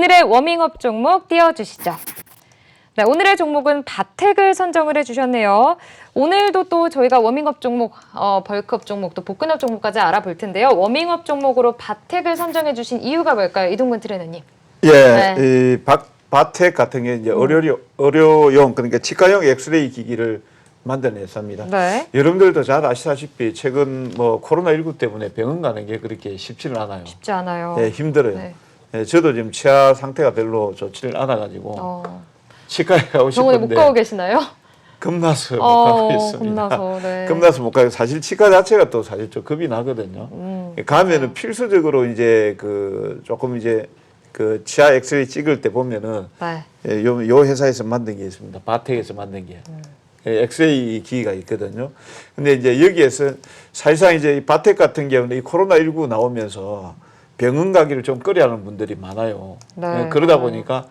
오늘의 워밍업 종목 띄워주시죠. 네, 오늘의 종목은 바텍을 선정을 해주셨네요. 오늘도 또 저희가 워밍업 종목, 어, 벌크업 종목, 또 복근업 종목까지 알아볼 텐데요. 워밍업 종목으로 바텍을 선정해주신 이유가 뭘까요, 이동근 트레너님? 예, 네. 이 바, 바텍 같은 게 이제 의료용, 의료용 그러니까 치과용 엑스레이 기기를 만들어냈습니다. 네. 여러분들도 잘 아시다시피 최근 뭐 코로나 19 때문에 병원 가는 게 그렇게 쉽지는 않아요. 쉽지 않아요. 예, 힘들어요. 네. 예, 저도 지금 치아 상태가 별로 좋지를 않아가지고 어, 치과에 가고 병원에 못 싶은데 가고 계시나요? 겁나서 못 어, 가고 있습니다. 겁나서, 네. 겁나서 못 가고 사실 치과 자체가 또 사실 좀 겁이 나거든요. 음, 가면은 필수적으로 이제 그 조금 이제 그 치아 엑스레이 찍을 때 보면은 네. 예, 요, 요 회사에서 만든 게 있습니다. 바텍에서 만든 게. 예, 엑스레이 기기가 있거든요. 근데 이제 여기에서 사실상 이제 이 바텍 같은 경우는 이 코로나 19 나오면서 병원 가기를 좀 꺼려하는 분들이 많아요. 네. 예, 그러다 보니까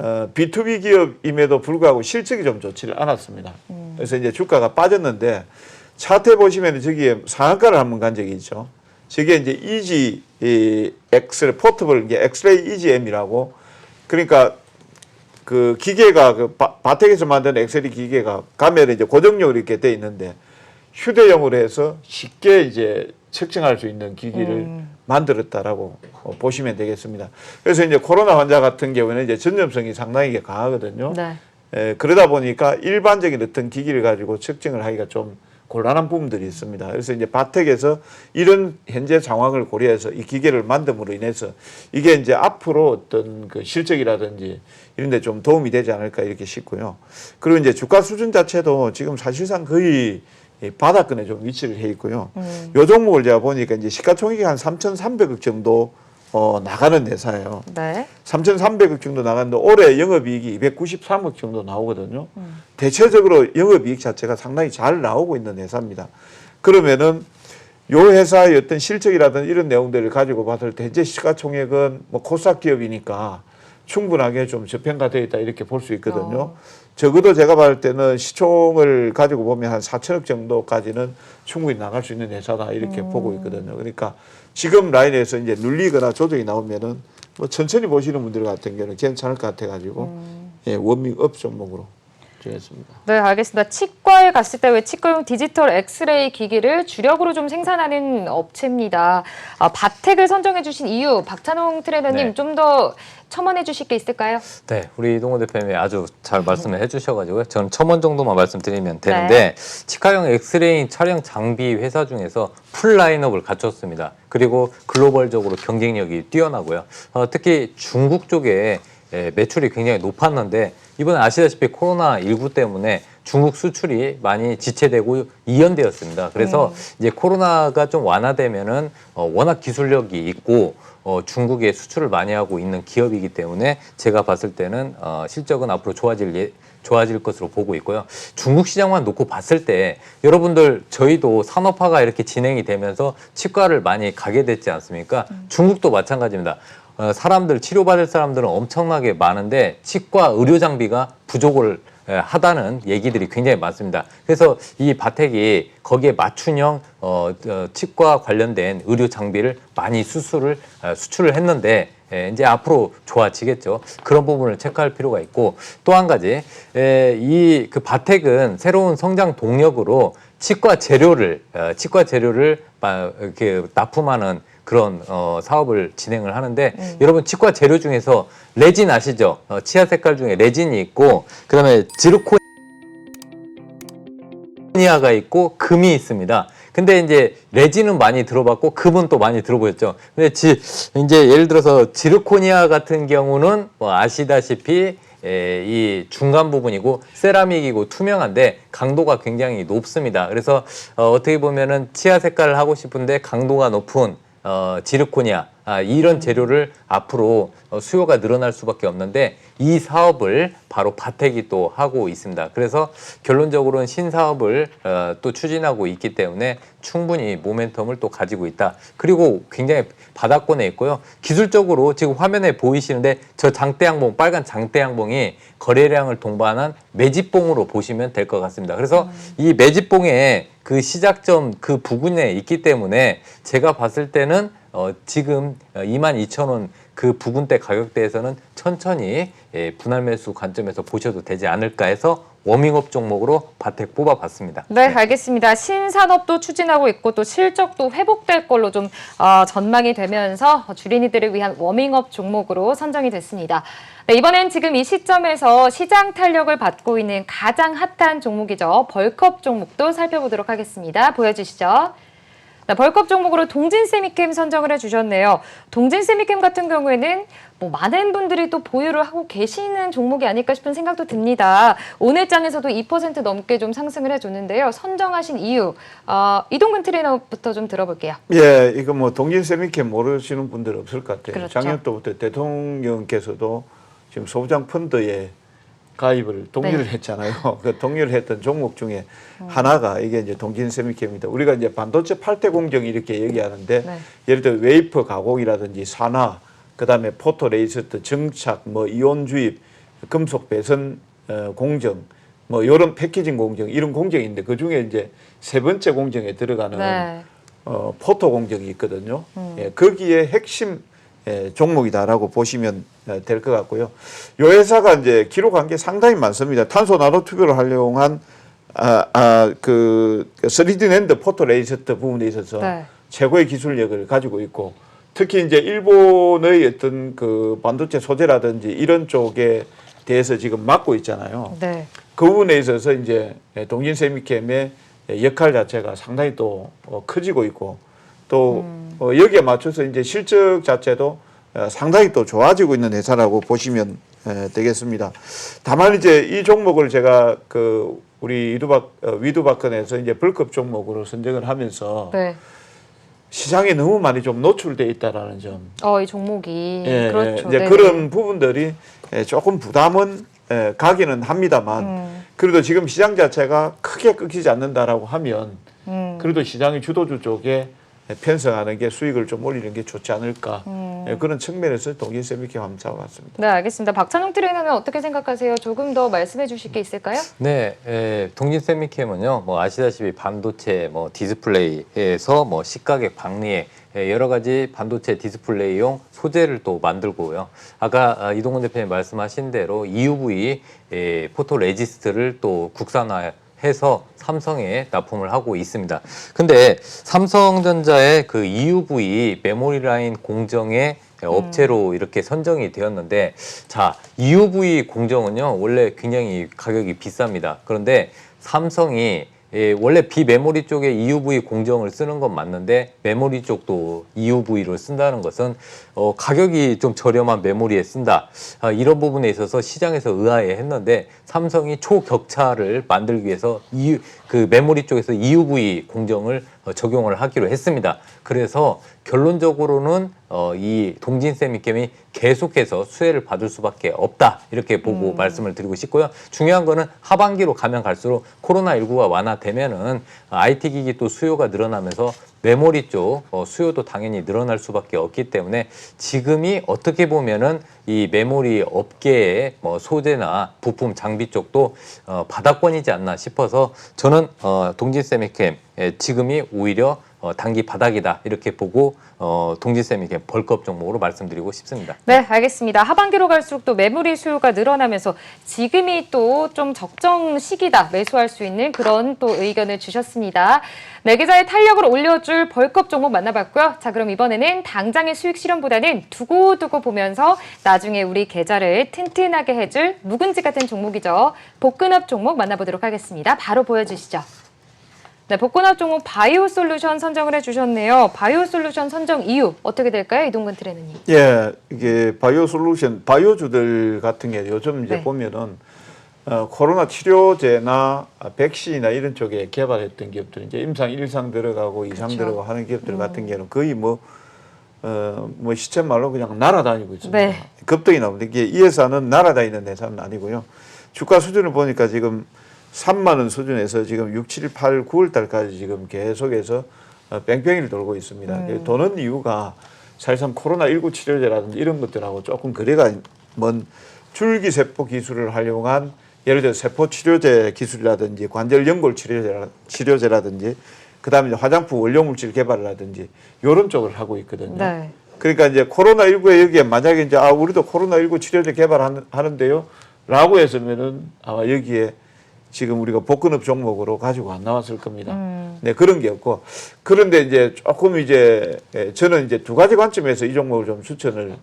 어, B2B 기업임에도 불구하고 실적이 좀 좋지를 않았습니다. 그래서 이제 주가가 빠졌는데 차트 보시면 저기에 상한가를 한번 간 적이 있죠. 저게 이제 이지 이 엑스 포트블 이게 엑스레이 EGM이라고 그러니까 그 기계가 그 바, 바텍에서 만든 엑셀이 기계가 가면 이제 고정력으로 이렇게 돼 있는데 휴대용으로 해서 쉽게 이제 측정할 수 있는 기기를 음. 만들었다라고 어, 보시면 되겠습니다. 그래서 이제 코로나 환자 같은 경우는 이제 전염성이 상당히 강하거든요. 네. 에, 그러다 보니까 일반적인 어떤 기기를 가지고 측정을 하기가 좀 곤란한 부분들이 있습니다. 그래서 이제 바텍에서 이런 현재 상황을 고려해서 이 기계를 만듦으로 인해서 이게 이제 앞으로 어떤 그 실적이라든지 이런 데 좀 도움이 되지 않을까 이렇게 싶고요. 그리고 이제 주가 수준 자체도 지금 사실상 거의 이 바닥권에 좀 위치를 해 있고요. 음. 요 종목을 제가 보니까 이제 시가총액이 한 3,300억 정도 어, 나가는 회사예요. 네. 3,300억 정도 나갔는데 올해 영업이익이 293억 정도 나오거든요. 대체적으로 영업이익 자체가 상당히 잘 나오고 있는 회사입니다. 그러면은 요 회사의 어떤 실적이라든 이런 내용들을 가지고 봤을 때 현재 시가총액은 뭐 코스닥 기업이니까 충분하게 좀 저평가되어 있다 이렇게 볼 수 있거든요. 어. 적어도 제가 봤을 때는 시총을 가지고 보면 한 4천억 정도까지는 충분히 나갈 수 있는 회사다 이렇게 보고 있거든요. 그러니까 지금 라인에서 이제 눌리거나 조정이 나오면은 뭐 천천히 보시는 분들 같은 경우는 괜찮을 것 같아가지고 예, 워밍업 종목으로 정했습니다. 네, 알겠습니다. 치과에 갔을 때 왜 치과용 디지털 엑스레이 기기를 주력으로 좀 생산하는 업체입니다. 아, 바텍을 선정해 주신 이유, 박찬홍 트레이너님 네. 좀 더 첨언해 주실 게 있을까요? 네, 우리 이동호 대표님이 아주 잘 말씀을 해주셔가지고요. 저는 첨언 정도만 말씀드리면 되는데 치과용 엑스레이 촬영 장비 회사 중에서 풀 라인업을 갖췄습니다. 그리고 글로벌적으로 경쟁력이 뛰어나고요. 어, 특히 중국 쪽에 예, 매출이 굉장히 높았는데 이번에 아시다시피 코로나 19 때문에 중국 수출이 많이 지체되고 이연되었습니다. 그래서 이제 코로나가 좀 완화되면은 어, 워낙 기술력이 있고 어, 중국에 수출을 많이 하고 있는 기업이기 때문에 제가 봤을 때는 어, 실적은 앞으로 좋아질 예, 좋아질 것으로 보고 있고요. 중국 시장만 놓고 봤을 때 여러분들 저희도 산업화가 이렇게 진행이 되면서 치과를 많이 가게 됐지 않습니까? 중국도 마찬가지입니다. 어, 사람들 치료받을 사람들은 엄청나게 많은데 치과 의료 장비가 부족을 에, 하다는 얘기들이 굉장히 많습니다. 그래서 이 바텍이 거기에 맞춤형 어, 어, 치과 관련된 의료 장비를 많이 수술을 어, 수출을 했는데 에, 이제 앞으로 좋아지겠죠. 그런 부분을 체크할 필요가 있고 또 한 가지 이그 바텍은 새로운 성장 동력으로 치과 재료를 어, 치과 재료를 마- 이렇게 납품하는 그런 어, 사업을 진행을 하는데 여러분 치과 재료 중에서 레진 아시죠? 어, 치아 색깔 중에 레진이 있고 그다음에 지르코 니아가 있고 금이 있습니다. 근데 이제 레진은 많이 들어봤고 금은 또 많이 들어보였죠. 근데 지, 이제 예를 들어서 지르코니아 같은 경우는 뭐 아시다시피 에, 이 중간 부분이고 세라믹이고 투명한데 강도가 굉장히 높습니다. 그래서 어, 어떻게 보면은 치아 색깔을 하고 싶은데 강도가 높은 어, 지르코니아 아, 이런 재료를 앞으로 어, 수요가 늘어날 수밖에 없는데 이 사업을 바로 바텍이 또 하고 있습니다. 그래서 결론적으로는 신사업을 어, 또 추진하고 있기 때문에 충분히 모멘텀을 또 가지고 있다. 그리고 굉장히 바닥권에 있고요. 기술적으로 지금 화면에 보이시는데 저 장대양봉 빨간 장대양봉이 거래량을 동반한 매집봉으로 보시면 될 것 같습니다. 그래서 이 매집봉의 그 시작점 그 부근에 있기 때문에 제가 봤을 때는 어, 지금 22,000원 그 부근대 가격대에서는 천천히 예, 분할 매수 관점에서 보셔도 되지 않을까 해서 워밍업 종목으로 바텍 뽑아봤습니다. 네, 알겠습니다. 신산업도 추진하고 있고 또 실적도 회복될 걸로 좀 어, 전망이 되면서 주린이들을 위한 워밍업 종목으로 선정이 됐습니다. 네, 이번엔 지금 이 시점에서 시장 탄력을 받고 있는 가장 핫한 종목이죠. 벌컵 종목도 살펴보도록 하겠습니다. 보여주시죠. 네, 벌컵 종목으로 동진 세미캠 선정을 해주셨네요. 동진 세미캠 같은 경우에는 뭐 많은 분들이 또 보유를 하고 계시는 종목이 아닐까 싶은 생각도 듭니다. 오늘 장에서도 2% 넘게 좀 상승을 해줬는데요. 선정하신 이유, 어, 이동근 트레이너부터 좀 들어볼게요. 예, 이거 뭐 동진 세미캠 모르시는 분들 없을 것 같아요. 그렇죠. 작년 때부터 대통령께서도 지금 소부장 펀드에 가입을 독려를 네. 했잖아요. 그 독려를 했던 종목 중에 하나가 이게 이제 동진세미캠입니다. 우리가 이제 반도체 팔대 공정 이렇게 얘기하는데 네. 예를 들어 웨이퍼 가공이라든지 산화, 그다음에 포토 레이스트 증착, 뭐 이온 주입, 금속 배선 어, 공정, 뭐 이런 패키징 공정 이런 공정이 있는데 그 중에 이제 세 번째 공정에 들어가는 네. 어, 포토 공정이 있거든요. 예, 거기에 핵심 예, 종목이다라고 보시면 어, 될것 같고요. 요 회사가 이제 기록한 게 상당히 많습니다. 탄소 나노 튜브를 활용한 아, 아, 그 3D 랜드 포토 레이스트 부분에 있어서 네. 최고의 기술력을 가지고 있고 특히 이제 일본의 어떤 그 반도체 소재라든지 이런 쪽에 대해서 지금 맡고 있잖아요. 네. 그 부분에 있어서 이제 동진 세미캠의 역할 자체가 상당히 또 어, 커지고 있고 또 어, 여기에 맞춰서 이제 실적 자체도 어, 상당히 또 좋아지고 있는 회사라고 보시면 에, 되겠습니다. 다만 이제 이 종목을 제가 그 우리 위두박 어, 위두박근에서 이제 벌급 종목으로 선정을 하면서 네. 시장에 너무 많이 좀 노출돼 있다라는 점. 어, 이 종목이. 예, 그렇죠. 예, 이제 네네. 그런 부분들이 예, 조금 부담은 예, 가기는 합니다만 음. 그래도 지금 시장 자체가 크게 끊기지 않는다라고 하면 음. 그래도 시장의 주도주 쪽에 편성하는 게 수익을 좀 올리는 게 좋지 않을까 음. 예, 그런 측면에서 동진세미캠 한번 잡아봤습니다. 네, 알겠습니다. 박찬웅 트레이너는 어떻게 생각하세요? 조금 더 말씀해 주실 게 있을까요? 네, 에, 동진세미캠은요, 뭐 아시다시피 반도체, 뭐 디스플레이에서 뭐 시가격 박리에 에, 여러 가지 반도체 디스플레이용 소재를 또 만들고요. 아까 아, 이동훈 대표님 말씀하신 대로 EUV 에, 포토 레지스트를 또 국산화 해서 삼성에 납품을 하고 있습니다. 근데 삼성전자의 그 EUV 메모리 라인 공정의 업체로 이렇게 선정이 되었는데 자 EUV 공정은요 원래 굉장히 가격이 비쌉니다. 그런데 삼성이 예, 원래 비메모리 쪽에 EUV 공정을 쓰는 건 맞는데 메모리 쪽도 EUV를 쓴다는 것은 어, 가격이 좀 저렴한 메모리에 쓴다. 아, 이런 부분에 있어서 시장에서 의아해했는데 삼성이 초격차를 만들기 위해서 EU, 그 메모리 쪽에서 EUV 공정을 어, 적용을 하기로 했습니다. 그래서 결론적으로는 어, 이 동진 세미캠이 계속해서 수혜를 받을 수밖에 없다 이렇게 보고 말씀을 드리고 싶고요. 중요한 거는 하반기로 가면 갈수록 코로나 19가 완화되면은 IT 기기 또 수요가 늘어나면서 메모리 쪽 어, 수요도 당연히 늘어날 수밖에 없기 때문에 지금이 어떻게 보면은 이 메모리 업계의 뭐 소재나 부품 장비 쪽도 어, 바닥권이지 않나 싶어서 저는 어, 동진 세미캠 예, 지금이 오히려 어, 단기 바닥이다 이렇게 보고 어, 동진세미캠 벌급 종목으로 말씀드리고 싶습니다. 네, 알겠습니다. 하반기로 갈수록 또 매물이 수요가 늘어나면서 지금이 또 좀 적정 시기다 매수할 수 있는 그런 또 의견을 주셨습니다. 네 계좌의 탄력을 올려줄 벌급 종목 만나봤고요. 자, 그럼 이번에는 당장의 수익 실현보다는 두고두고 보면서 나중에 우리 계좌를 튼튼하게 해줄 묵은지 같은 종목이죠. 복근업 종목 만나보도록 하겠습니다. 바로 보여주시죠. 네, 복근업 종목 바이오 솔루션 선정을 해주셨네요. 바이오 솔루션 선정 이유 어떻게 될까요, 이동근 트레너님? 예, 이게 바이오 솔루션, 바이오주들 같은 게 요즘 이제 네. 보면은 어, 코로나 치료제나 아, 백신이나 이런 쪽에 개발했던 기업들 이제 임상 1상 들어가고 이상 그렇죠. 들어가고 하는 기업들 같은 경우는 거의 뭐 어, 뭐 시체 말로 그냥 날아다니고 있습니다. 네. 급등이 나오는데 이게 이 회사는 날아다니는 회사는 아니고요. 주가 수준을 보니까 지금 3만 원 수준에서 지금 6, 7, 8, 9월 달까지 지금 계속해서 어, 뺑뺑이를 돌고 있습니다. 음. 도는 이유가 사실상 코로나 19 치료제라든지 이런 것들하고 조금 거리가 먼 줄기 세포 기술을 활용한 예를 들어 세포 치료제 기술이라든지 관절 연골 치료제 치료제라든지 그다음에 화장품 원료 물질 개발이라든지 이런 쪽을 하고 있거든요. 네. 그러니까 이제 코로나 19에 여기에 만약에 이제 아 우리도 코로나 19 치료제 개발하는데요 라고 했으면은 아마 여기에 지금 우리가 복근업 종목으로 가지고 안 나왔을 겁니다. 음. 네 그런 게 없고 그런데 이제 조금 이제 예, 저는 이제 두 가지 관점에서 이 종목을 좀 추천을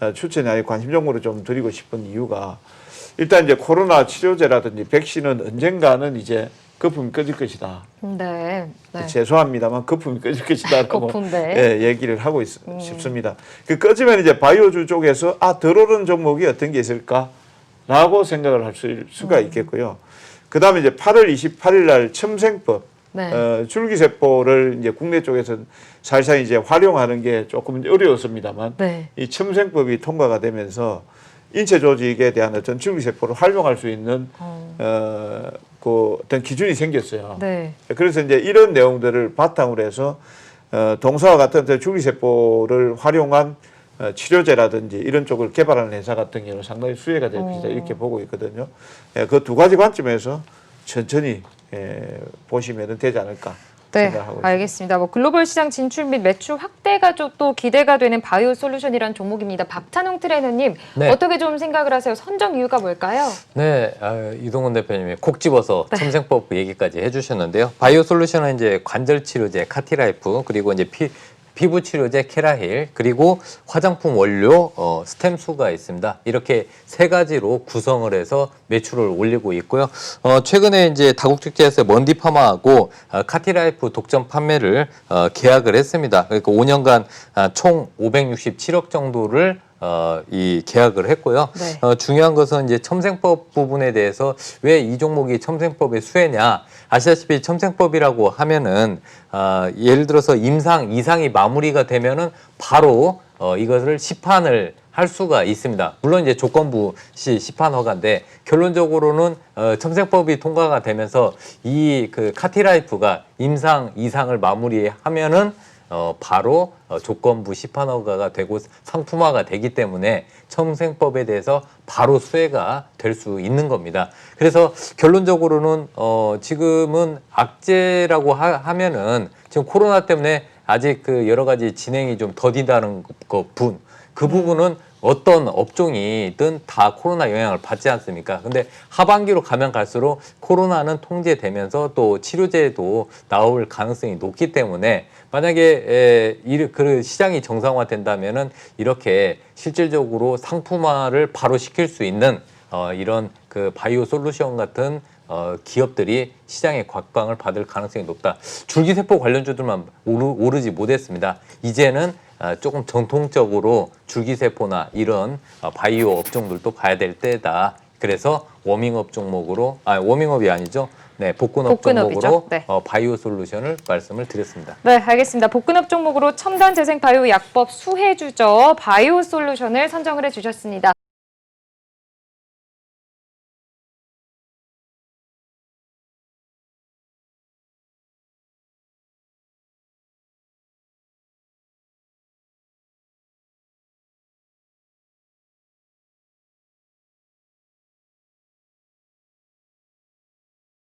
아, 추천이 아니고 관심 종목으로 좀 드리고 싶은 이유가 일단 이제 코로나 치료제라든지 백신은 언젠가는 이제 거품이 꺼질 것이다. 네. 네. 죄송합니다만 거품이 꺼질 것이다라고 거품, 네. 예, 얘기를 하고 있, 싶습니다. 그 꺼지면 이제 바이오주 쪽에서 아덜 오른 종목이 어떤 게 있을까라고 생각을 할 수, 수가 음. 있겠고요. 그 다음에 이제 8월 28일 날 첨생법 네. 어, 줄기세포를 이제 국내 쪽에서 사실상 이제 활용하는 게 조금 어려웠습니다만 네. 이 첨생법이 통과가 되면서 인체 조직에 대한 어떤 줄기세포를 활용할 수 있는 어. 어, 그 어떤 기준이 생겼어요. 네. 그래서 이제 이런 내용들을 바탕으로 해서 어, 동사와 같은 줄기세포를 활용한 어, 치료제라든지 이런 쪽을 개발하는 회사 같은 경우는 상당히 수혜가 될 것이다 어. 이렇게 보고 있거든요. 예, 그두 가지 관점에서 천천히 예, 보시면 되지 않을까 네. 알겠습니다. 뭐 글로벌 시장 진출 및 매출 확대가 좀또 기대가 되는 바이오 솔루션이라는 종목입니다. 박찬웅 트레이너님 네. 어떻게 좀 생각을 하세요? 선정 이유가 뭘까요? 네, 아, 이동훈 대표님이 콕 집어서 네. 첨생법 얘기까지 해주셨는데요. 바이오 솔루션은 이제 관절 치료제 카티라이프 그리고 이제 피 피부 치료제 케라힐 그리고 화장품 원료 어, 스템수가 있습니다. 이렇게 세 가지로 구성을 해서 매출을 올리고 있고요. 어, 최근에 이제 다국적지에서 먼디파마하고 어, 카티라이프 독점 판매를 어, 계약을 했습니다. 그러니까 5년간 아, 총 567억 정도를 어, 이 계약을 했고요. 네. 어, 중요한 것은 이제 첨생법 부분에 대해서 왜 이 종목이 첨생법의 수혜냐? 아시다시피 첨생법이라고 하면은 아, 예를 들어서 임상 이상이 마무리가 되면은 바로 어, 이것을 시판을 할 수가 있습니다. 물론 이제 조건부 시 시판 허가인데 결론적으로는 어, 첨생법이 통과가 되면서 이 그 카티라이프가 임상 이상을 마무리하면은 어, 바로 어, 조건부 시판 허가가 되고 상품화가 되기 때문에 첨생법에 대해서 바로 수혜가 될 수 있는 겁니다. 그래서 결론적으로는 어, 지금은 악재라고 하, 면은 지금 코로나 때문에 아직 그 여러 가지 진행이 좀 더딘다는 것분 그 부분은 어떤 업종이든 다 코로나 영향을 받지 않습니까? 근데 하반기로 가면 갈수록 코로나는 통제되면서 또 치료제도 나올 가능성이 높기 때문에 만약에 에, 이, 그 시장이 정상화된다면은 이렇게 실질적으로 상품화를 바로 시킬 수 있는 어, 이런 그 바이오 솔루션 같은 어, 기업들이 시장에 곽광을 받을 가능성이 높다. 줄기세포 관련주들만 오르, 오르지 못했습니다. 이제는 어, 조금 정통적으로 줄기세포나 이런 어, 바이오 업종들도 가야 될 때다. 그래서 워밍업 종목으로, 아 워밍업이 아니죠. 네, 복근업 복근업이죠. 종목으로 네. 어, 바이오 솔루션을 말씀을 드렸습니다. 네, 알겠습니다. 복근업 종목으로 첨단 재생 바이오 약법 수혜주죠. 바이오 솔루션을 선정을 해주셨습니다.